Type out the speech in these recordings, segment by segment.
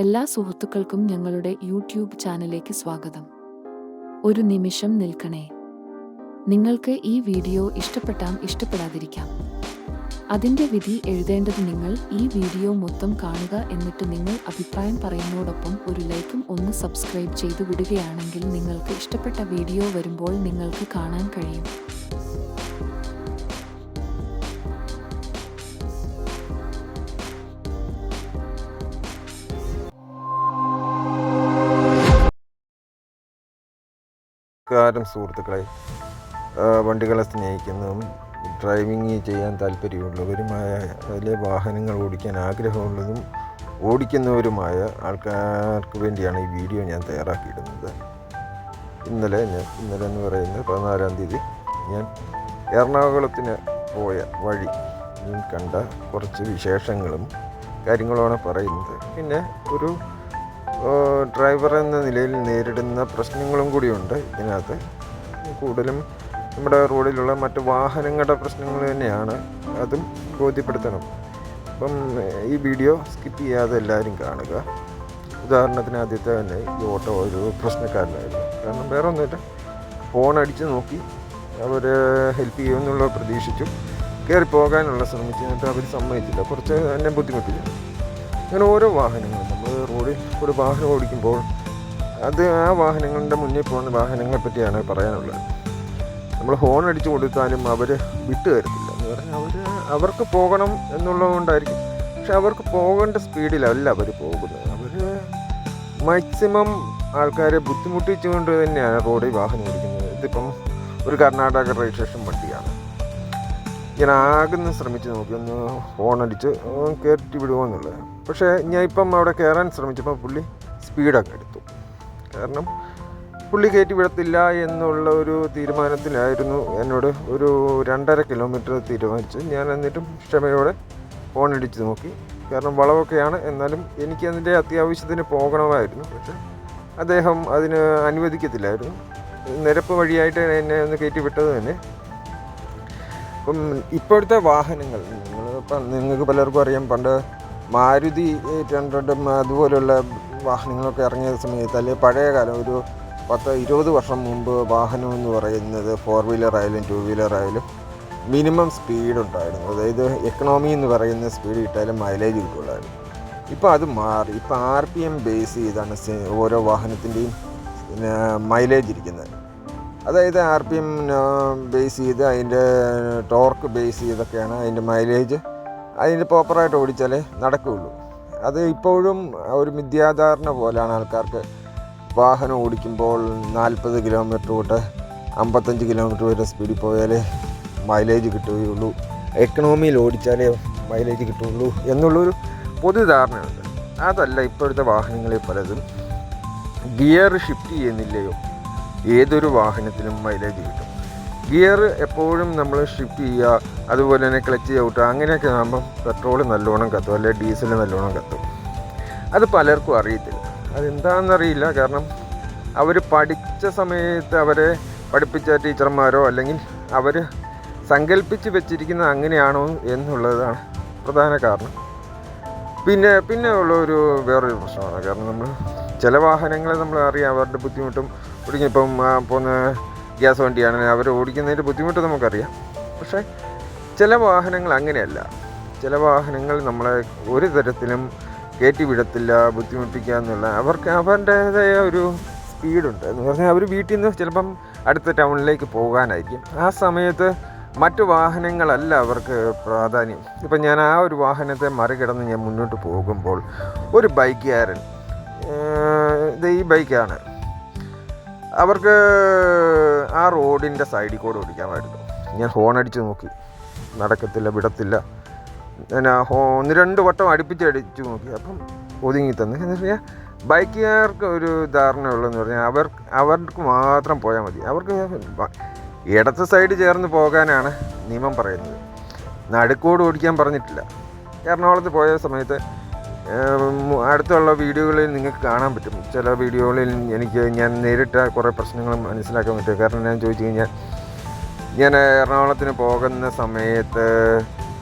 എല്ലാ സുഹൃത്തുക്കൾക്കും ഞങ്ങളുടെ യൂട്യൂബ് ചാനലിലേക്ക് സ്വാഗതം. ഒരു നിമിഷം നിൽക്കണേ. നിങ്ങൾക്ക് ഈ വീഡിയോ ഇഷ്ടപ്പെട്ടാം ഇഷ്ടപ്പെടാതിരിക്കാം. അതിന്റെ വിധി എഴുതേണ്ടത് നിങ്ങൾ ഈ വീഡിയോ മൊത്തം കാണുക എന്നിട്ട് നിങ്ങൾ അഭിപ്രായം പറയുന്നതോടൊപ്പം ഒരു ലൈക്കും ഒന്ന് സബ്സ്ക്രൈബ് ചെയ്തു വിടുകയാണെങ്കിൽ നിങ്ങൾക്ക് ഇഷ്ടപ്പെട്ട വീഡിയോ വരുമ്പോൾ നിങ്ങൾക്ക് കാണാൻ കഴിയും. നമസ്കാരം സുഹൃത്തുക്കളെ. വണ്ടികളെ സ്നേഹിക്കുന്നതും ഡ്രൈവിംഗ് ചെയ്യാൻ താല്പര്യമുള്ളവരുമായ അതിലെ വാഹനങ്ങൾ ഓടിക്കാൻ ആഗ്രഹമുള്ളതും ഓടിക്കുന്നവരുമായ ആൾക്കാർക്ക് വേണ്ടിയാണ് ഈ വീഡിയോ ഞാൻ തയ്യാറാക്കിയിടുന്നത്. ഇന്നലെ ഞാൻ ഇന്നലെ എന്ന് പറയുന്നത് പതിനാലാം തീയതി ഞാൻ എറണാകുളത്തിന് പോയ വഴി ഞാൻ കണ്ട കുറച്ച് വിശേഷങ്ങളും കാര്യങ്ങളുമാണ് പറയുന്നത്. പിന്നെ ഒരു ഡ്രൈവർ എന്ന നിലയിൽ നേരിടുന്ന പ്രശ്നങ്ങളും കൂടിയുണ്ട് ഇതിനകത്ത്. കൂടുതലും നമ്മുടെ റോഡിലുള്ള മറ്റ് വാഹനങ്ങളുടെ പ്രശ്നങ്ങൾ തന്നെയാണ് അതും ബോധ്യപ്പെടുത്തണം. അപ്പം ഈ വീഡിയോ സ്കിപ്പ് ചെയ്യാതെ എല്ലാവരും കാണുക. ഉദാഹരണത്തിന് ആദ്യത്തെ തന്നെ ഈ ഓട്ടോ ഒരു പ്രശ്നക്കാരനായിരുന്നു. കാരണം വേറെ ഒന്നുമില്ല ഫോൺ അടിച്ച് നോക്കി അവർ ഹെൽപ്പ് ചെയ്യുമെന്നുള്ള പ്രതീക്ഷിച്ചു. കയറി പോകാനുള്ള ശ്രമിച്ചു. എന്നിട്ട് അവർ സമ്മതിച്ചില്ല. കുറച്ച് എന്നെ ബുദ്ധിമുട്ടില്ല അങ്ങനെ ഓരോ വാഹനങ്ങളും. നമ്മൾ റോഡിൽ ഒരു വാഹനം ഓടിക്കുമ്പോൾ അത് ആ വാഹനങ്ങളുടെ മുന്നിൽ പോകുന്ന വാഹനങ്ങളെ പറ്റിയാണ് പറയാനുള്ളത്. നമ്മൾ ഹോൺ അടിച്ചു കൊടുത്താലും അവർ വിട്ടു തരത്തില്ല. എന്ന് പറഞ്ഞാൽ അവർ അവർക്ക് പോകണം എന്നുള്ളതുകൊണ്ടായിരിക്കും പക്ഷെ അവർക്ക് പോകേണ്ട സ്പീഡിലല്ല അവർ പോകുന്നത്. അവർ മാക്സിമം ആൾക്കാരെ ബുദ്ധിമുട്ടിച്ചുകൊണ്ട് തന്നെയാണ് റോഡിൽ വാഹനം ഓടിക്കുന്നത്. ഇതിപ്പം ഒരു കർണാടക രജിസ്ട്രേഷൻ വണ്ടിയാണ്. ഞാൻ ആകുന്ന ശ്രമിച്ച് നോക്കി. ഒന്ന് ഹോൺ അടിച്ച് കയറ്റി വിടുമോ എന്നുള്ളത്. പക്ഷേ ഞാൻ ഇപ്പം അവിടെ കയറാൻ ശ്രമിച്ചപ്പോൾ പുള്ളി സ്പീഡൊക്കെ എടുത്തു. കാരണം പുള്ളി കയറ്റി വിടത്തില്ല എന്നുള്ള ഒരു തീരുമാനത്തിലായിരുന്നു എന്നോട് ഒരു രണ്ടര കിലോമീറ്റർ തീരുമാനിച്ച് ഞാൻ എന്നിട്ടും ക്ഷമയോടെ ഹോണടിച്ച് നോക്കി. കാരണം വളവൊക്കെയാണ്. എന്നാലും എനിക്ക് അതിന്റെ അത്യാവശ്യത്തിന് പോകണമായിരുന്നു. പക്ഷെ അദ്ദേഹം അതിന് അനുവദിക്കത്തില്ലായിരുന്നു. നിരപ്പ് വഴിയായിട്ട് എന്നെ ഒന്ന് കയറ്റി വിട്ടത് തന്നെ. അപ്പം ഇപ്പോഴത്തെ വാഹനങ്ങൾ നിങ്ങൾ നിങ്ങൾക്ക് പലർക്കും അറിയാം. പണ്ട് മാരുതി എയ്റ്റ് ഹൺഡ്രഡും അതുപോലുള്ള വാഹനങ്ങളൊക്കെ ഇറങ്ങിയ സമയത്ത് അല്ലെങ്കിൽ പഴയ കാലം ഒരു പത്ത് ഇരുപത് വർഷം മുമ്പ് വാഹനം എന്ന് പറയുന്നത് ഫോർ വീലർ ആയാലും ടു വീലർ ആയാലും മിനിമം സ്പീഡ് ഉണ്ടായിരുന്നു. അതായത് എക്കണോമി എന്ന് പറയുന്ന സ്പീഡ് കിട്ടാലും മൈലേജ് കിട്ടുള്ളായിരുന്നു ഇപ്പോൾ അത് മാറി. ഇപ്പോൾ ആർ പി എം ബേസ് ചെയ്താണ് ഓരോ വാഹനത്തിന്റെയും പിന്നെ മൈലേജ് ഇരിക്കുന്നത്. അതായത് ആർ പി എം ബേസ് ചെയ്ത് അതിന്റെ ടോർക്ക് ബേസ് ചെയ്തൊക്കെയാണ് അതിന്റെ മൈലേജ് അതിന്റെ പ്രോപ്പറായിട്ട് ഓടിച്ചാലേ നടക്കുകയുള്ളൂ. അത് ഇപ്പോഴും ഒരു മിഥ്യാധാരണ പോലെയാണ് ആൾക്കാർക്ക്. വാഹനം ഓടിക്കുമ്പോൾ നാൽപ്പത് കിലോമീറ്റർ തൊട്ട് അമ്പത്തഞ്ച് കിലോമീറ്റർ വരെ സ്പീഡിൽ പോയാലേ മൈലേജ് കിട്ടുകയുള്ളൂ. എക്കണോമിയിൽ ഓടിച്ചാലേ മൈലേജ് കിട്ടുകയുള്ളൂ എന്നുള്ളൊരു പൊതുധാരണയുണ്ട്. അതല്ല ഇപ്പോഴത്തെ വാഹനങ്ങളിൽ പലതും. ഗിയർ ഷിഫ്റ്റ് ചെയ്യുന്നില്ലയോ? ഏതൊരു വാഹനത്തിനും മൈലേജ് കിട്ടും. ഗിയർ എപ്പോഴും നമ്മൾ ഷിഫ്റ്റ് ചെയ്യുക അതുപോലെ തന്നെ ക്ലച്ച് ചവിട്ടുക അങ്ങനെയൊക്കെ ആകുമ്പം പെട്രോൾ നല്ലോണം കത്തും അല്ലെങ്കിൽ ഡീസൽ നല്ലോണം കത്തും. അത് പലർക്കും അറിയത്തില്ല. അതെന്താണെന്നറിയില്ല കാരണം അവർ പഠിച്ച സമയത്ത് അവരെ പഠിപ്പിച്ച ടീച്ചർമാരോ അല്ലെങ്കിൽ അവർ സങ്കല്പിച്ച് വെച്ചിരിക്കുന്ന അങ്ങനെയാണോ എന്നുള്ളതാണ് പ്രധാന കാരണം. പിന്നെ പിന്നെ ഉള്ള ഒരു വേറൊരു പ്രശ്നമാണ്. കാരണം നമ്മൾ ചില വാഹനങ്ങളെ നമ്മൾ അറിയാം അവരുടെ ബുദ്ധിമുട്ടും ഇപ്പം പോകുന്ന ഗ്യാസ് വണ്ടിയാണ്. അവർ ഓടിക്കുന്നതിന്റെ ബുദ്ധിമുട്ട് നമുക്കറിയാം. പക്ഷേ ചില വാഹനങ്ങൾ അങ്ങനെയല്ല. ചില വാഹനങ്ങൾ നമ്മളെ ഒരു തരത്തിലും കയറ്റി വിടത്തില്ല ബുദ്ധിമുട്ടിക്കുക എന്നുള്ള. അവർക്ക് അവരുടേതായ ഒരു സ്പീഡുണ്ട്. എന്ന് പറഞ്ഞാൽ അവർ വീട്ടിൽ നിന്ന് ചിലപ്പം അടുത്ത ടൗണിലേക്ക് പോകാനായിരിക്കും. ആ സമയത്ത് മറ്റു വാഹനങ്ങളല്ല അവർക്ക് പ്രാധാന്യം. ഇപ്പം ഞാൻ ആ ഒരു വാഹനത്തെ മറികടന്ന് ഞാൻ മുന്നോട്ട് പോകുമ്പോൾ ഒരു ബൈക്കുകാരൻ ഇത് ഈ ബൈക്കാണ്. അവർക്ക് ആ റോഡിന്റെ സൈഡിൽ കൂടെ ഓടിക്കാമായിരുന്നു ഞാൻ ഹോൺ അടിച്ച് നോക്കി. നടക്കത്തില്ല വിടത്തില്ല. ആ ഹോ ഒന്ന് രണ്ട് വട്ടം അടുപ്പിച്ച് അടിച്ചു നോക്കി. അപ്പം ഒതുങ്ങി തന്നു. എന്ന് പറഞ്ഞാൽ ബൈക്കുകാർക്ക് ഒരു ധാരണയുള്ളതെന്ന് പറഞ്ഞാൽ അവർ അവർക്ക് മാത്രം പോയാൽ മതി. അവർക്ക് ഇടത്ത് സൈഡ് ചേർന്ന് പോകാനാണ് നിയമം പറയുന്നത്. നടുക്കോട് ഓടിക്കാൻ പറഞ്ഞിട്ടില്ല. എറണാകുളത്ത് പോയ സമയത്ത് അടുത്തുള്ള വീഡിയോകളിൽ നിങ്ങൾക്ക് കാണാൻ പറ്റും. ചില വീഡിയോകളിൽ എനിക്ക് ഞാൻ നേരിട്ട കുറേ പ്രശ്നങ്ങൾ മനസ്സിലാക്കാൻ പറ്റും. കാരണം ഞാൻ ചോദിച്ചു കഴിഞ്ഞാൽ ഞാൻ എറണാകുളത്തിന് പോകുന്ന സമയത്ത്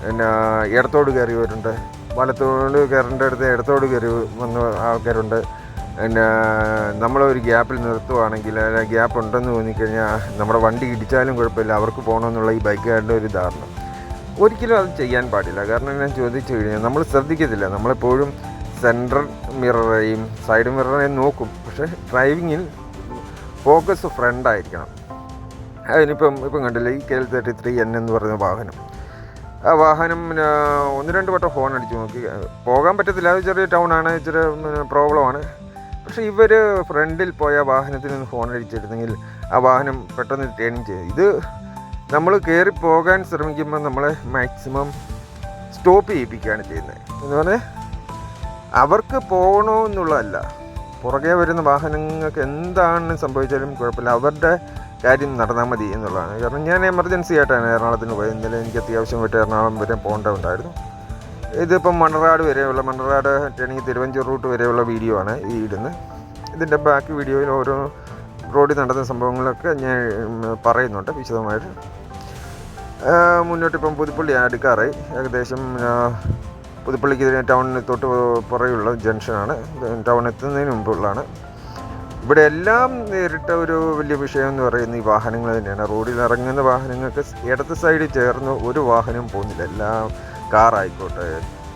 പിന്നെ ഇടത്തോട് കയറിയവരുണ്ട് വലത്തോട് കയറേണ്ട അടുത്ത് ഇടത്തോട് കയറി വന്ന ആൾക്കാരുണ്ട്. പിന്നെ നമ്മളൊരു ഗ്യാപ്പിൽ നിർത്തുവാണെങ്കിൽ ഗ്യാപ്പ് ഉണ്ടെന്ന് തോന്നിക്കഴിഞ്ഞാൽ നമ്മുടെ വണ്ടി ഇടിച്ചാലും കുഴപ്പമില്ല. അവർക്ക് പോകണമെന്നുള്ള ഈ ബൈക്കുകാരുടെ ഒരു ധാരണ. ഒരിക്കലും അത് ചെയ്യാൻ പാടില്ല. കാരണം ഞാൻ ചോദിച്ചു കഴിഞ്ഞാൽ നമ്മൾ ശ്രദ്ധിക്കത്തില്ല. നമ്മളെപ്പോഴും സെൻട്രൽ മിററേയും സൈഡ് മിററേയും നോക്കും. പക്ഷേ ഡ്രൈവിങ്ങിൽ ഫോക്കസ് ഫ്രണ്ട് ആയിരിക്കണം. അതിനിപ്പം ഇപ്പം കണ്ടില്ല ഈ K L thirty three N എന്ന് പറയുന്ന വാഹനം. ആ വാഹനം ഒന്ന് രണ്ട് വട്ടം ഹോൺ അടിച്ചു നോക്കി. പോകാൻ പറ്റത്തില്ല. അത് ചെറിയ ടൗണാണ് ഇച്ചിരി പ്രോബ്ലമാണ് പക്ഷേ ഇവർ ഫ്രണ്ടിൽ പോയ വാഹനത്തിൽ നിന്ന് ഹോൺ അടിച്ചിരുന്നെങ്കിൽ ആ വാഹനം പെട്ടെന്ന് ടേൺ ചെയ്യും ഇത് നമ്മൾ കയറി പോകാൻ ശ്രമിക്കുമ്പോൾ നമ്മളെ മാക്സിമം സ്റ്റോപ്പ് ചെയ്യിപ്പിക്കുകയാണ് ചെയ്യുന്നത്. എന്ന് പറഞ്ഞാൽ അവർക്ക് പോകണോ എന്നുള്ളതല്ല. പുറകെ വരുന്ന വാഹനങ്ങൾക്ക് എന്താണ് സംഭവിച്ചാലും കുഴപ്പമില്ല. അവരുടെ കാര്യം നടന്നാൽ മതി എന്നുള്ളതാണ്. കാരണം ഞാൻ എമർജൻസി ആയിട്ടാണ് എറണാകുളത്തിന് പോയത്. ഇന്നലെ എനിക്ക് അത്യാവശ്യം വിട്ട് എറണാകുളം വരെ പോകേണ്ടതുണ്ടായിരുന്നു ഇതിപ്പം മണ്ണറാട് വരെയുള്ള മണ്ണറാട് ടേണിങ് തിരുവഞ്ചൂർ റൂട്ട് വരെയുള്ള വീഡിയോ ആണ് ഈ ഇടുന്നത്. ഇതിന്റെ ബാക്കി വീഡിയോയിൽ ഓരോ റോഡിൽ നടന്ന സംഭവങ്ങളൊക്കെ ഞാൻ പറയുന്നുണ്ട് വിശദമായിട്ട്. മുന്നോട്ടിപ്പം പുതുപ്പള്ളി അടുക്കാറായി. ഏകദേശം പുതുപ്പള്ളിക്കെതിരെ പുതുപ്പള്ളിക്ക് ടൗണിന് തൊട്ട് പുറയുള്ള ജംഗ്ഷനാണ്. ടൗൺ എത്തുന്നതിന് മുമ്പുള്ളതാണ്. ഇവിടെ എല്ലാം നേരിട്ട ഒരു വലിയ വിഷയം എന്ന് പറയുന്നത് ഈ വാഹനങ്ങൾ തന്നെയാണ്. റോഡിൽ ഇറങ്ങുന്ന വാഹനങ്ങൾക്ക് ഇടത്ത് സൈഡിൽ ചേർന്ന് ഒരു വാഹനവും പോകുന്നില്ല. എല്ലാം കാർ ആയിക്കോട്ടെ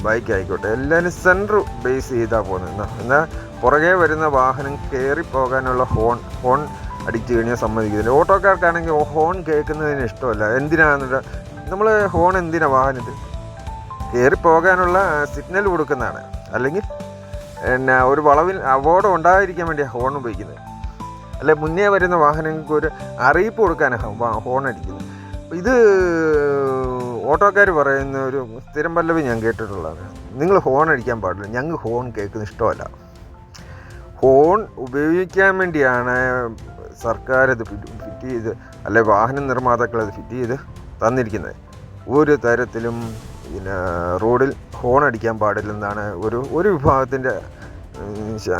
ബൈക്ക് ആയിക്കോട്ടെ എല്ലാവരും സെന്റർ ബേസ് ചെയ്താണ് പോകുന്നത് എന്നാൽ പുറകെ വരുന്ന വാഹനം കയറി പോകാനുള്ള ഹോൺ ഹോൺ അടിച്ച് കഴിഞ്ഞാൽ സമ്മതിക്കുന്നില്ല ഓട്ടോക്കാർക്കാണെങ്കിൽ ഹോൺ കേൾക്കുന്നതിന് ഇഷ്ടമല്ല. എന്തിനാണെന്നുള്ള നമ്മൾ ഹോൺ എന്തിനാണ് വാഹനത്തിൽ കയറി പോകാനുള്ള സിഗ്നൽ കൊടുക്കുന്നതാണ്. അല്ലെങ്കിൽ പിന്നെ ഒരു വളവിൽ അപകടം ഉണ്ടായിരിക്കാൻ വേണ്ടി ഹോൺ ഉപയോഗിക്കുന്നത്. അല്ലെ മുന്നേ വരുന്ന വാഹനങ്ങൾക്ക് ഒരു അറിയിപ്പ് കൊടുക്കാനാണ് ഹോൺ അടിക്കുന്നത്. ഇത് ഓട്ടോക്കാർ പറയുന്ന ഒരു സ്ഥിരം പല്ലവി ഞാൻ കേട്ടിട്ടുള്ളതാണ്. നിങ്ങൾ ഹോൺ അടിക്കാൻ പാടില്ല. ഞങ്ങൾ ഹോൺ കേൾക്കുന്ന ഇഷ്ടമല്ല. ഹോൺ ഉപയോഗിക്കാൻ വേണ്ടിയാണ് സർക്കാർ ഇത് ഫിറ്റ് ചെയ്ത് അല്ലെ വാഹന നിർമ്മാതാക്കൾ അത് ഫിറ്റ് ചെയ്ത് തന്നിരിക്കുന്നത്. ഒരു തരത്തിലും പിന്നെ റോഡിൽ ഹോൺ അടിക്കാൻ പാടില്ലെന്നാണ് ഒരു ഒരു വിഭാഗത്തിന്റെ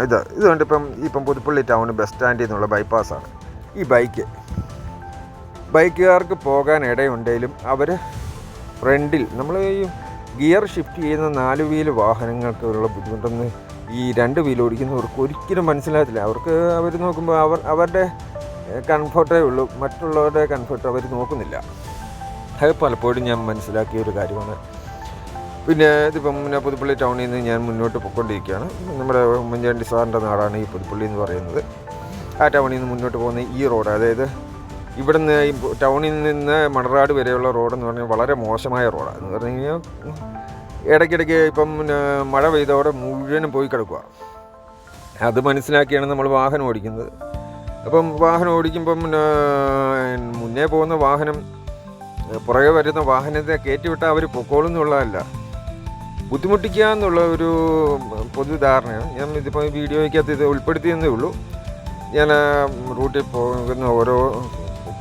ഇത് ഇതുകൊണ്ട് ഇപ്പം ഇപ്പം പുതുപ്പള്ളി ടൗൺ ബസ് സ്റ്റാൻഡിൽ നിന്നുള്ള ബൈപ്പാസ്സാണ് ഈ ബൈക്ക് ബൈക്കുകാർക്ക് പോകാൻ ഇടയുണ്ടെങ്കിലും അവർ ഫ്രണ്ടിൽ നമ്മൾ ഈ ഗിയർ ഷിഫ്റ്റ് ചെയ്യുന്ന നാല് വീൽ വാഹനങ്ങൾക്കുള്ള ബുദ്ധിമുട്ടൊന്ന് ഈ രണ്ട് വീൽ ഓടിക്കുന്നവർക്ക് ഒരിക്കലും മനസ്സിലാകത്തില്ല. അവർക്ക് അവർ നോക്കുമ്പോൾ അവർ അവരുടെ കംഫർട്ടേ ഉള്ളൂ. മറ്റുള്ളവരുടെ കംഫർട്ട് അവർ നോക്കുന്നില്ല. അത് പലപ്പോഴും ഞാൻ മനസ്സിലാക്കിയ ഒരു കാര്യമാണ്. പിന്നെ ഇതിപ്പം പിന്നെ പുതുപ്പള്ളി ടൗണിൽ നിന്ന് ഞാൻ മുന്നോട്ട് പൊയ്ക്കൊണ്ടിരിക്കുകയാണ്. നമ്മുടെ ഉമ്മൻചാണ്ടി സാറിന്റെ നാടാണ് ഈ പുതുപ്പള്ളി എന്ന് പറയുന്നത്. ആ ടൗണിൽ നിന്ന് മുന്നോട്ട് പോകുന്ന ഈ റോഡ് അതായത് ഇവിടുന്ന് ടൗണിൽ നിന്ന് മണറാട് വരെയുള്ള റോഡെന്ന് പറഞ്ഞാൽ വളരെ മോശമായ റോഡാണ് എന്ന് പറഞ്ഞു കഴിഞ്ഞാൽ ഇടയ്ക്കിടയ്ക്ക് ഇപ്പം മഴ പെയ്തോടെ മുഴുവനും പോയി കിടക്കുക അത് മനസ്സിലാക്കിയാണ് നമ്മൾ വാഹനം ഓടിക്കുന്നത്. അപ്പം വാഹനം ഓടിക്കുമ്പം മുന്നേ പോകുന്ന വാഹനം പുറകെ വരുന്ന വാഹനത്തെ കയറ്റിവിട്ടാൽ അവർ പൊക്കോളും എന്നുള്ളതല്ല ബുദ്ധിമുട്ടിക്കുക എന്നുള്ള ഒരു പൊതുധാരണയാണ്. ഞാൻ ഇതിപ്പോൾ വീഡിയോയ്ക്കകത്ത് ഇത് ഉൾപ്പെടുത്തിയെന്നേ ഉള്ളൂ. ഞാൻ റൂട്ടിൽ പോകുന്ന ഓരോ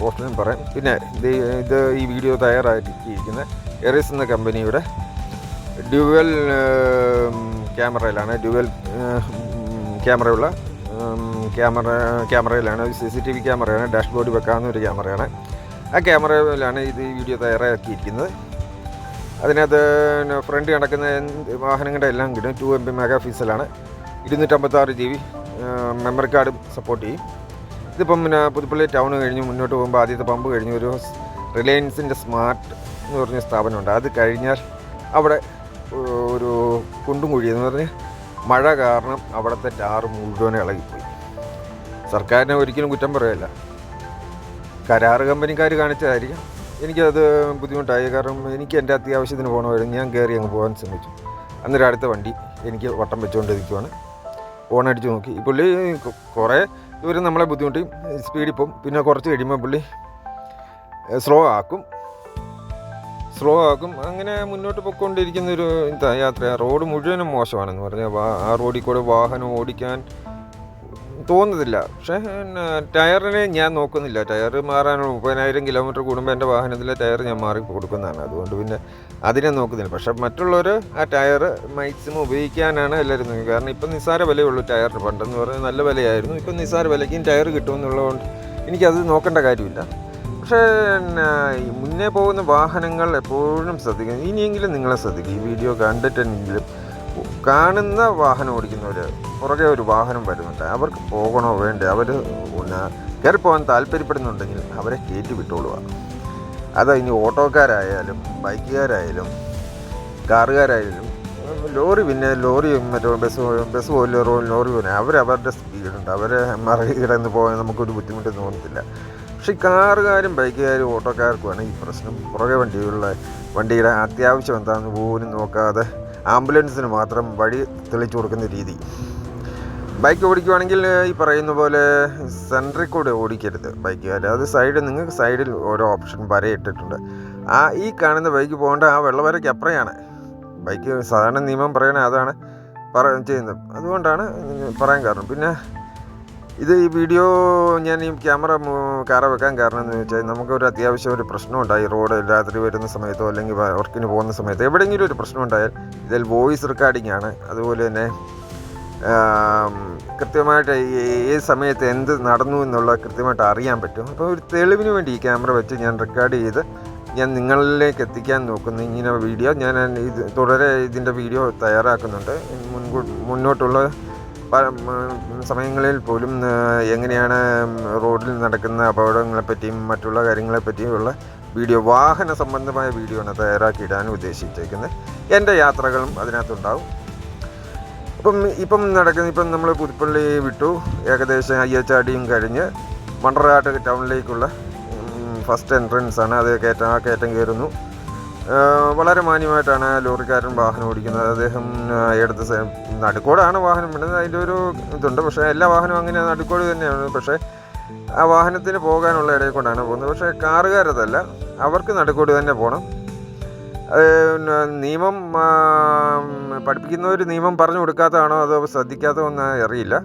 പോസ്റ്റിനും പറയാം. പിന്നെ ഇത് ഇത് ഈ വീഡിയോ തയ്യാറാക്കിയിരിക്കുന്ന എറിസ് എന്ന കമ്പനിയുടെ ഡ്യുവൽ ക്യാമറയിലാണ്. ഡ്യുവൽ ക്യാമറയുള്ള ക്യാമറ ക്യാമറയിലാണ്. സി സി ടി വി ക്യാമറയാണ്. ഡാഷ്ബോർഡ് വെക്കാവുന്ന ഒരു ക്യാമറയാണ്. ആ ക്യാമറയിലാണ് ഇത് ഈ വീഡിയോ തയ്യാറാക്കിയിരിക്കുന്നത്. അതിനകത്ത് ഫ്രണ്ട് നടക്കുന്ന വാഹനങ്ങളുടെ എല്ലാം കിട്ടും. ടു എം ബി മെഗാ പിക്സലാണ് ഇരുന്നൂറ്റമ്പത്താറ് ജി ബി മെമ്മറി കാർഡും സപ്പോർട്ട് ചെയ്യും. ഇതിപ്പം പിന്നെ പുതുപ്പള്ളി ടൗൺ കഴിഞ്ഞ് മുന്നോട്ട് പോകുമ്പോൾ ആദ്യത്തെ പമ്പ് കഴിഞ്ഞ് ഒരു റിലയൻസിന്റെ സ്മാർട്ട് എന്ന് പറഞ്ഞ സ്ഥാപനമുണ്ട്. അത് കഴിഞ്ഞാൽ അവിടെ ഒരു കുണ്ടും കുഴിയെന്ന് പറഞ്ഞ് മഴ കാരണം അവിടുത്തെ ടാറ് മുഴുവൻ ഇളകിപ്പോയി. സർക്കാരിനെ ഒരിക്കലും കുറ്റം പറയല്ല. കരാറ് കമ്പനിക്കാർ കാണിച്ചതായിരിക്കും. എനിക്കത് ബുദ്ധിമുട്ടായി. കാരണം എനിക്ക് എന്റെ അത്യാവശ്യത്തിന് പോകണമായിരുന്നു ഞാൻ കയറി അങ്ങ് പോകാൻ ശ്രമിച്ചു. അന്നേരം അടുത്ത വണ്ടി എനിക്ക് വട്ടം വെച്ചുകൊണ്ട് നിൽക്കുവാണ് ഫോൺ നോക്കി പുള്ളി കുറേ ദൂരം നമ്മളെ ബുദ്ധിമുട്ടി സ്പീഡിൽ പോകും. പിന്നെ കുറച്ച് കഴിയുമ്പോൾ പുള്ളി സ്ലോ ആക്കും. സ്ലോ ആക്കും. അങ്ങനെ മുന്നോട്ട് പൊയ്ക്കൊണ്ടിരിക്കുന്ന ഒരു യാത്ര റോഡ് മുഴുവനും മോശമാണെന്ന് പറഞ്ഞാൽ ആ റോഡിൽ കൂടെ വാഹനം ഓടിക്കാൻ തോന്നുന്നില്ല. പക്ഷേ ടയറിനെ ഞാൻ നോക്കുന്നില്ല. ടയർ മാറാനുള്ള മുപ്പതിനായിരം കിലോമീറ്റർ കൂടുമ്പോൾ എന്റെ വാഹനത്തിലെ ടയർ ഞാൻ മാറി കൊടുക്കുന്നതാണ്. അതുകൊണ്ട് പിന്നെ അതിനെ നോക്കുന്നില്ല. പക്ഷെ മറ്റുള്ളവർ ആ ടയർ മാക്സിമം ഉപയോഗിക്കാനാണ് എല്ലാവരും നോക്കുന്നത് കാരണം ഇപ്പം നിസ്സാര വിലയുള്ളൂ ടയറിന്. പണ്ടെന്ന് പറഞ്ഞാൽ നല്ല വിലയായിരുന്നു. ഇപ്പം നിസ്സാര വിലയ്ക്കും ടയർ കിട്ടുമെന്നുള്ളതുകൊണ്ട് എനിക്കത് നോക്കേണ്ട കാര്യമില്ല. പക്ഷേ മുന്നേ പോകുന്ന വാഹനങ്ങൾ എപ്പോഴും ശ്രദ്ധിക്കണം. ഇനിയെങ്കിലും നിങ്ങളെ ശ്രദ്ധിക്കുക ഈ വീഡിയോ കണ്ടിട്ടെങ്കിലും കാണുന്ന വാഹനം ഓടിക്കുന്നവർ പുറകെ ഒരു വാഹനം വരുന്നുണ്ട്. അവർക്ക് പോകണോ വേണ്ടേ? അവർ പിന്നെ കയറി പോകാൻ താല്പര്യപ്പെടുന്നുണ്ടെങ്കിൽ അവരെ കയറ്റി വിട്ടോളുക. അത് ഇനി ഓട്ടോക്കാരായാലും ബൈക്കുകാരായാലും കാറുകാരായാലും ലോറി പിന്നെ ലോറി മറ്റോ ബസ് ബസ് പോലെ ലോറി പോലെ അവരവരുടെ സ്പീഡുണ്ട്. അവരെ മറികടന്ന് പോകാൻ നമുക്കൊരു ബുദ്ധിമുട്ട് തോന്നത്തില്ല. പക്ഷേ കാറുകാരും ബൈക്കുകാരും ഓട്ടോക്കാർക്കുമാണ് ഈ പ്രശ്നം. പുറകെ വണ്ടിയുള്ള വണ്ടിയുടെ അത്യാവശ്യം എന്താണെന്ന് പോലും നോക്കാതെ ആംബുലൻസിന് മാത്രം വഴി തെളിച്ചു കൊടുക്കുന്ന രീതി. ബൈക്ക് ഓടിക്കുവാണെങ്കിൽ ഈ പറയുന്ന പോലെ സെൻട്രിൽ കൂടെ ഓടിക്കരുത് ബൈക്ക് അതായത് സൈഡ് നിങ്ങൾക്ക് സൈഡിൽ ഓരോ ഓപ്ഷൻ വരയിട്ടിട്ടുണ്ട് ആ ഈ കാണുന്ന ബൈക്ക് പോകേണ്ട ആ വെള്ളവരയ്ക്ക് അപ്പുറയാണ്. ബൈക്ക് സാധാരണ നിയമം പറയണേ അതാണ് പറ ചെയ്യുന്നത്. അതുകൊണ്ടാണ് പറയാൻ കാരണം. പിന്നെ ഇത് ഈ വീഡിയോ ഞാൻ ഈ ക്യാമറ കാറ വെക്കാൻ കാരണം എന്ന് വെച്ചാൽ നമുക്കൊരു അത്യാവശ്യം ഒരു പ്രശ്നമുണ്ടായി റോഡ് രാത്രി വരുന്ന സമയത്തോ അല്ലെങ്കിൽ വർക്കിന് പോകുന്ന സമയത്തോ എവിടെയെങ്കിലും ഒരു പ്രശ്നം ഉണ്ടായാൽ ഇതിൽ വോയിസ് റെക്കോർഡിംഗ് ആണ്. അതുപോലെ തന്നെ കൃത്യമായിട്ട് ഏത് സമയത്ത് എന്ത് നടന്നു എന്നുള്ളത് കൃത്യമായിട്ട് അറിയാൻ പറ്റും. അപ്പോൾ ഒരു തെളിവിന് വേണ്ടി ഈ ക്യാമറ വെച്ച് ഞാൻ റെക്കോർഡ് ചെയ്ത് ഞാൻ നിങ്ങളിലേക്ക് എത്തിക്കാൻ നോക്കുന്നു ഇങ്ങനെ വീഡിയോ. ഞാൻ ഇത് തുടരെ ഇതിന്റെ വീഡിയോ തയ്യാറാക്കുന്നുണ്ട്. മുൻകൂട്ട് മുന്നോട്ടുള്ള സമയങ്ങളിൽ പോലും എങ്ങനെയാണ് റോഡിൽ നടക്കുന്ന അപകടങ്ങളെപ്പറ്റിയും മറ്റുള്ള കാര്യങ്ങളെ പറ്റിയുമുള്ള വീഡിയോ വാഹന സംബന്ധമായ വീഡിയോ ആണ് തയ്യാറാക്കിയിടാൻ ഉദ്ദേശിച്ചേക്കുന്നത്. എന്റെ യാത്രകളും അതിനകത്തുണ്ടാവും. അപ്പം ഇപ്പം നടക്കുന്ന ഇപ്പം നമ്മൾ പുതുപ്പള്ളി വിട്ടു. ഏകദേശം അയ്യച്ചാടിയും കഴിഞ്ഞ് മണ്ടറാട്ട് ടൗണിലേക്കുള്ള ഫസ്റ്റ് എൻട്രൻസ് ആണ്. അത് കയറ്റം ആ കയറ്റം കയറുന്നു. വളരെ മാന്യമായിട്ടാണ് ലോറിക്കാരൻ വാഹനം ഓടിക്കുന്നത്. അദ്ദേഹം എടുത്ത നടുക്കോടാണ് വാഹനം വിടുന്നത്. അതിന്റെ ഒരു ഇതുണ്ട്. പക്ഷേ എല്ലാ വാഹനവും അങ്ങനെ നടുക്കോട് തന്നെയാണ്. പക്ഷേ ആ വാഹനത്തിന് പോകാനുള്ള ഇടയിൽ കൊണ്ടാണ് പോകുന്നത്. പക്ഷേ കാറുകാരതല്ല. അവർക്ക് നടുക്കോട് തന്നെ പോകണം പിന്നെ നിയമം പഠിപ്പിക്കുന്നവർ നിയമം പറഞ്ഞു കൊടുക്കാത്തതാണോ അതോ ശ്രദ്ധിക്കാത്തോ എന്ന് അറിയില്ല.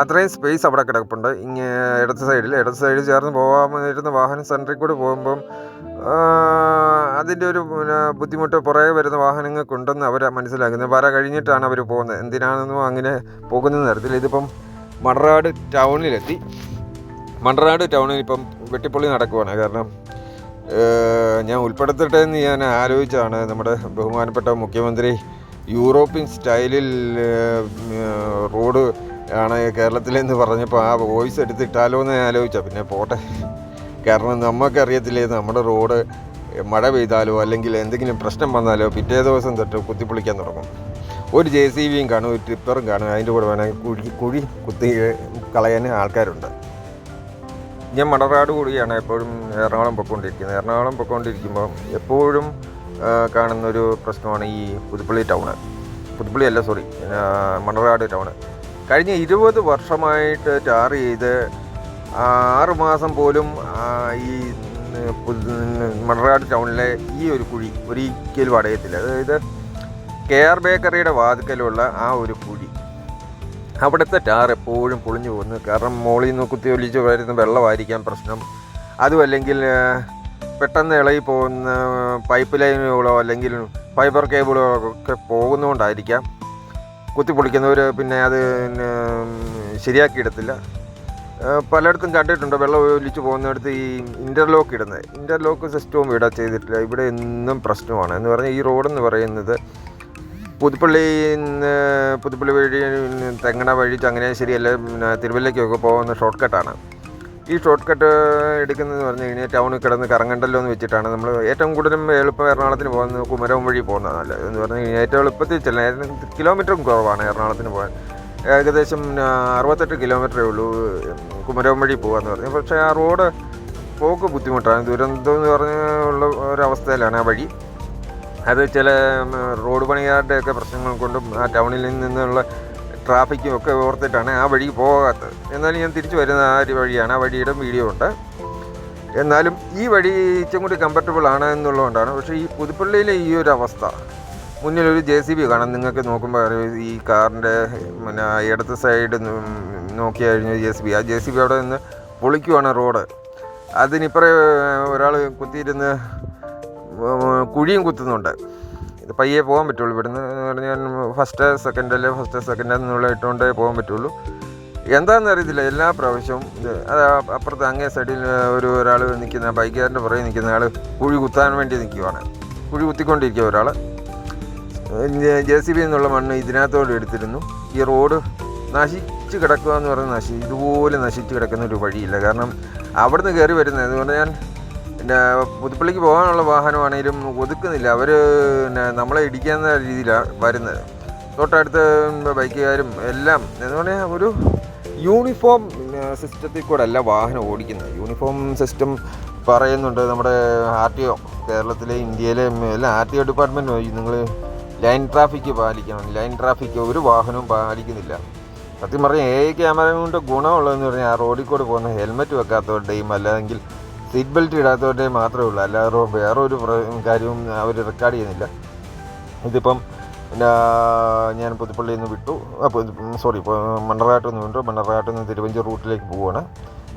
അത്രയും സ്പേസ് അവിടെ കിടപ്പുണ്ട്. ഇങ്ങ ഇടത്ത് സൈഡിൽ ഇടത്ത് സൈഡിൽ ചേർന്ന് പോകാമെന്നിരുന്ന വാഹനം സെന്ററിൽ കൂടെ പോകുമ്പം അതിന്റെ ഒരു ബുദ്ധിമുട്ട് പുറകെ വരുന്ന വാഹനങ്ങൾക്കുണ്ടെന്ന് അവർ മനസ്സിലാക്കുന്നത് വര കഴിഞ്ഞിട്ടാണ് അവർ പോകുന്നത്. എന്തിനാണെന്നും അങ്ങനെ പോകുന്ന തരത്തിൽ ഇതിപ്പം മണറാട് ടൗണിലെത്തി മണറാട് ടൗണിൽ ഇപ്പം വെട്ടിപ്പൊളി നടക്കുവാണ്. കാരണം ഞാൻ ഉൾപ്പെടുത്തട്ടെ എന്ന് ഞാൻ ആലോചിച്ചാണ് നമ്മുടെ ബഹുമാനപ്പെട്ട മുഖ്യമന്ത്രി യൂറോപ്യൻ സ്റ്റൈലിൽ റോഡ് ആണ് കേരളത്തിലെന്ന് പറഞ്ഞപ്പോൾ ആ വോയിസ് എടുത്തിട്ടാലോ എന്ന് ഞാൻ ആലോചിച്ചാൽ പിന്നെ പോട്ടെ. കാരണം നമുക്കറിയത്തില്ലേ നമ്മുടെ റോഡ് മഴ പെയ്താലോ അല്ലെങ്കിൽ എന്തെങ്കിലും പ്രശ്നം വന്നാലോ പിറ്റേ ദിവസം തൊട്ട് കുത്തിപ്പൊളിക്കാൻ തുടങ്ങും. ഒരു ജെ സി ബിയും കാണും ഒരു ടിപ്പറും കാണും. അതിന്റെ കൂടെ വേണമെങ്കിൽ കുഴി കുഴി കുത്തി കളയാൻ ആൾക്കാരുണ്ട്. ഞാൻ മണറാട് കൂടിയാണ് എപ്പോഴും എറണാകുളം പൊയ്ക്കൊണ്ടിരിക്കുന്നത് എറണാകുളം പൊയ്ക്കൊണ്ടിരിക്കുമ്പോൾ എപ്പോഴും കാണുന്നൊരു പ്രശ്നമാണ് ഈ പുതുപ്പള്ളി ടൗണ് പുതുപ്പള്ളി അല്ല സോറി മണറാട് ടൗണ് കഴിഞ്ഞ ഇരുപത് വർഷമായിട്ട് ടാർ ചെയ്ത് ആറ് മാസം പോലും ഈ മണറാട് ടൗണിലെ ഈ ഒരു കുഴി ഒരിക്കലും അടയത്തില്ല. അതായത് കെ ആർ ബേക്കറിയുടെ വാതിക്കലുള്ള ആ ഒരു കുഴി. അവിടുത്തെ ടാർ എപ്പോഴും പൊളിഞ്ഞു പോകുന്നു. കാരണം മോളിൽ നിന്ന് കുത്തി ഒലിച്ച് വരുന്ന വെള്ളമായിരിക്കാം പ്രശ്നം. അതും അല്ലെങ്കിൽ പെട്ടെന്ന് ഇളകി പോകുന്ന പൈപ്പ് ലൈനുകളോ അല്ലെങ്കിൽ ഫൈബർ കേബിളോ ഒക്കെ പോകുന്നതുകൊണ്ടായിരിക്കാം കുത്തി പൊളിക്കുന്നവർ പിന്നെ അത് ശരിയാക്കിയിടത്തില്ല പലയിടത്തും കണ്ടിട്ടുണ്ട് വെള്ളം ഒലിച്ച് പോകുന്നിടത്ത് ഈ ഇന്റർലോക്ക് ഇടുന്നത്. ഇന്റർലോക്ക് സിസ്റ്റവും ഇവിടെ ചെയ്തിട്ടില്ല. ഇവിടെ എന്നും പ്രശ്നമാണ്. എന്ന് പറഞ്ഞാൽ ഈ റോഡെന്ന് പറയുന്നത് പുതുപ്പള്ളി പുതുപ്പള്ളി വഴി തെങ്ങണ വഴി ചങ്ങനാശ്ശേരി പിന്നെ തിരുവല്ലയ്ക്കൊക്കെ പോകുന്ന ഷോർട്ട് കട്ടാണ് ഈ ഷോർട്ട് കട്ട് എടുക്കുന്നതെന്ന് പറഞ്ഞു കഴിഞ്ഞാൽ ടൗണിൽ കിടന്ന് കറങ്ങണ്ടല്ലോ എന്ന് വെച്ചിട്ടാണ് നമ്മൾ ഏറ്റവും കൂടുതലും എളുപ്പം എറണാകുളത്തിന് പോകുന്നത് കുമരകം വഴി പോകുന്നതാണ്. നല്ലത് എന്ന് പറഞ്ഞു കഴിഞ്ഞാൽ ഏറ്റവും എളുപ്പത്തിൽ ചെല്ലാൻ കിലോമീറ്ററും കുറവാണ് എറണാകുളത്തിന് പോകാൻ. ഏകദേശം അറുപത്തെട്ട് കിലോമീറ്ററേ ഉള്ളൂ കുമരവും വഴി പോകാമെന്ന് പറഞ്ഞു. പക്ഷേ ആ റോഡ് പോക്ക് ബുദ്ധിമുട്ടാണ്. ദുരന്തം എന്ന് പറഞ്ഞ ഉള്ള ഒരവസ്ഥയിലാണ് ആ വഴി. അത് ചില റോഡ് പണിയാരുടെ ഒക്കെ പ്രശ്നങ്ങൾ കൊണ്ടും ആ ടൗണിൽ നിന്നുള്ള ട്രാഫിക്കും ഒക്കെ ഓർത്തിട്ടാണ് ആ വഴി പോകാത്തത്. എന്നാലും ഞാൻ തിരിച്ചു വരുന്ന ആ ഒരു വഴിയാണ്. ആ വഴിയുടെ വീഡിയോ ഉണ്ട്. എന്നാലും ഈ വഴി ഇച്ചും കൂടി കംഫർട്ടബിൾ ആണ് എന്നുള്ളതുകൊണ്ടാണ്. പക്ഷേ ഈ പുതുപ്പള്ളിയിലെ ഈ ഒരു അവസ്ഥ മുന്നിലൊരു ജെ സി ബി കാണാം. നിങ്ങൾക്ക് നോക്കുമ്പോൾ ഈ കാറിന്റെ പിന്നെ ഇടത്ത് സൈഡ് നോക്കി കഴിഞ്ഞ ജെ സി ബി. ആ ജെ സി ബി അവിടെ നിന്ന് പൊളിക്കുവാണ് റോഡ്. അതിനിപ്പുറം ഒരാൾ കുത്തിയിരുന്ന് കുഴിയും കുത്തുന്നുണ്ട്. ഇത് പയ്യെ പോകാൻ പറ്റുള്ളൂ. ഇവിടുന്ന് പറഞ്ഞാൽ ഫസ്റ്റ് സെക്കൻഡ് അല്ലെ? ഫസ്റ്റ് സെക്കൻഡ് എന്നുള്ള ഇട്ടുകൊണ്ടേ പോകാൻ പറ്റുള്ളൂ. എന്താണെന്ന് അറിയത്തില്ല. എല്ലാ പ്രാവശ്യവും അത് അപ്പുറത്ത് അങ്ങേ സൈഡിൽ ഒരു ഒരാൾ നിൽക്കുന്ന ബൈക്കുകാരന്റെ പുറകെ നിൽക്കുന്ന ആൾ കുഴി കുത്താൻ വേണ്ടി നിൽക്കുവാണ്. കുഴി കുത്തിക്കൊണ്ടിരിക്കുക ഒരാൾ ജെ സി ബി എന്നുള്ള മണ്ണ് ഇതിനകത്തോട് എടുത്തിരുന്നു. ഈ റോഡ് നശിച്ച് കിടക്കുക എന്ന് പറഞ്ഞാൽ നശി ഇതുപോലെ നശിച്ച് കിടക്കുന്ന ഒരു വഴിയില്ല. കാരണം അവിടുന്ന് കയറി വരുന്നത് എന്ന് പറഞ്ഞാൽ പിന്നെ പുതുപ്പള്ളിക്ക് പോകാനുള്ള വാഹനമാണെങ്കിലും ഒതുക്കുന്നില്ല. അവർ പിന്നെ നമ്മളെ ഇടിക്കുന്ന രീതിയിലാണ് വരുന്നത്. തൊട്ടടുത്ത് ബൈക്കുകാരും എല്ലാം എന്ന് പറഞ്ഞാൽ ഒരു യൂണിഫോം സിസ്റ്റത്തിൽ കൂടെ അല്ല വാഹനം ഓടിക്കുന്നത്. യൂണിഫോം സിസ്റ്റം പറയുന്നുണ്ട് നമ്മുടെ ആർ ടി ഒ കേരളത്തിലെ ഇന്ത്യയിലെ എല്ലാം ആർ ടി ഒ ഡിപ്പാർട്ട്മെന്റ് നിങ്ങൾ ലൈൻ ട്രാഫിക് പാലിക്കണം. ലൈൻ ട്രാഫിക് ഒരു വാഹനവും പാലിക്കുന്നില്ല. സത്യം പറഞ്ഞാൽ എ ക്യാമറ കൊണ്ട് ഗുണമുള്ളതെന്ന് പറഞ്ഞാൽ ആ റോഡിൽ കൂടെ പോകുന്ന ഹെൽമെറ്റ് വെക്കാത്തവരുടെയും അല്ലെങ്കിൽ സീറ്റ് ബെൽറ്റ് ഇടാത്തവരുടെ മാത്രമേ ഉള്ളൂ. അല്ലാതെ വേറെ ഒരു കാര്യവും അവർ റെക്കോർഡ് ചെയ്യുന്നില്ല. ഇതിപ്പം ഞാൻ പുതുപ്പള്ളിയിൽ നിന്ന് വിട്ടു. സോറി മണ്ണറാട്ടിൽ നിന്ന് വിട്ടു. മണ്ണറാട്ടിൽ നിന്ന് തിരുവഞ്ചൂർ റൂട്ടിലേക്ക് പോവുകയാണ്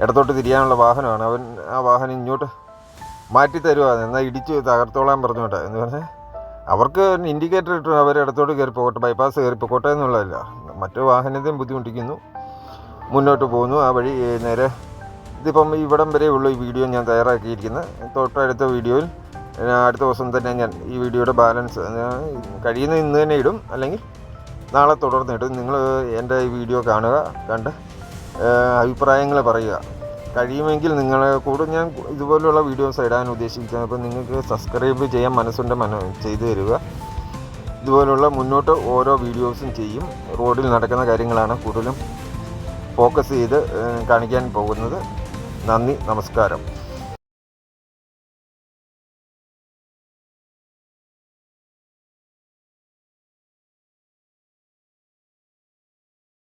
ഇടത്തോട്ട് തിരിയാനുള്ള വാഹനമാണ്. അവൻ ആ വാഹനം ഇങ്ങോട്ട് മാറ്റി തരുവാണ്. എന്നാൽ ഇടിച്ച് തകർത്തോളാൻ പറഞ്ഞോട്ടെ. എന്ന് പറഞ്ഞാൽ അവർക്ക് ഇൻഡിക്കേറ്റർ ഇട്ടു. അവർ ഇടത്തോട്ട് കയറി പോകട്ടെ ബൈപ്പാസ് കയറി പോകട്ടെ എന്നുള്ളതല്ല. മറ്റു വാഹനത്തെയും ബുദ്ധിമുട്ടിക്കുന്നു. മുന്നോട്ട് പോകുന്നു. ആ വഴി നേരെ ഇതിപ്പം ഇവിടം വരെ ഉള്ള ഈ വീഡിയോ ഞാൻ തയ്യാറാക്കിയിരിക്കുന്നത്. തൊട്ടടുത്ത വീഡിയോയിൽ അടുത്ത ദിവസം തന്നെ ഞാൻ ഈ വീഡിയോയുടെ ബാലൻസ് കഴിയുന്ന ഇന്ന് തന്നെ ഇടും. അല്ലെങ്കിൽ നാളെ തുടർന്ന് ഇടും. നിങ്ങൾ എന്റെ ഈ വീഡിയോ കാണുക കണ്ട് അഭിപ്രായങ്ങൾ പറയുക. കഴിയുമെങ്കിൽ നിങ്ങളെ കൂടെ ഞാൻ ഇതുപോലുള്ള വീഡിയോസ് ഇടാൻ ഉദ്ദേശിക്കുന്നത്. അപ്പോൾ നിങ്ങൾക്ക് സബ്സ്ക്രൈബ് ചെയ്യാൻ മനസ്സുണ്ട് മന ചെയ്തു തരിക. ഇതുപോലുള്ള മുന്നോട്ട് ഓരോ വീഡിയോസും ചെയ്യും. റോഡിൽ നടക്കുന്ന കാര്യങ്ങളാണ് കൂടുതലും ഫോക്കസ് ചെയ്ത് കാണിക്കാൻ പോകുന്നത്. നന്ദി നമസ്കാരം.